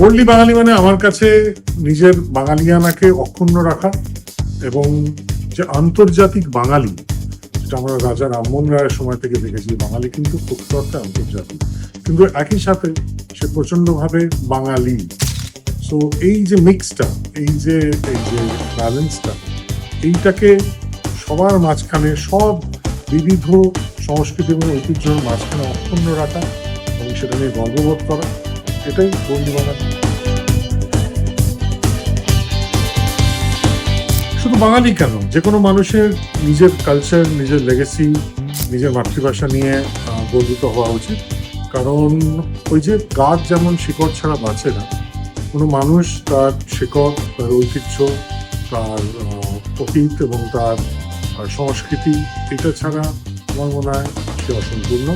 Boldly বাঙালি মানে আমার কাছে নিজের বাঙালিয়ানাকে অক্ষুণ্ণ রাখা এবং যে আন্তর্জাতিক বাঙালি, যেটা আমরা রাজা রামমোহন রায়ের সময় থেকে দেখেছি, বাঙালি কিন্তু অর্থে আন্তর্জাতিক। কিন্তু একই সাথে সে প্রচণ্ডভাবে বাঙালি। সো এই যে মিক্সটা এই যে এই যে ব্যালেন্সটা এইটাকে সবার মাঝখানে, সব বিবিধ সংস্কৃতি এবং ঐতিহ্যের মাঝখানে অক্ষুণ্ণ রাখা এবং সেটা নিয়ে গর্ববোধ করা। এটাই বন্দি বাঙালি শুধু বাঙালি কেন? যে কোনো মানুষের নিজের কালচার নিজের লেগেসি নিজের মাতৃভাষা নিয়ে গর্বিত হওয়া উচিত। কারণ ওই যে গাছ যেমন শিকড় ছাড়া বাঁচে না, কোনো মানুষ তার শিকড়, তার ঐতিহ্য, তার অতীত এবং তার সংস্কৃতি, এটা ছাড়া আমার মনে হয় সে অসম্পূর্ণ।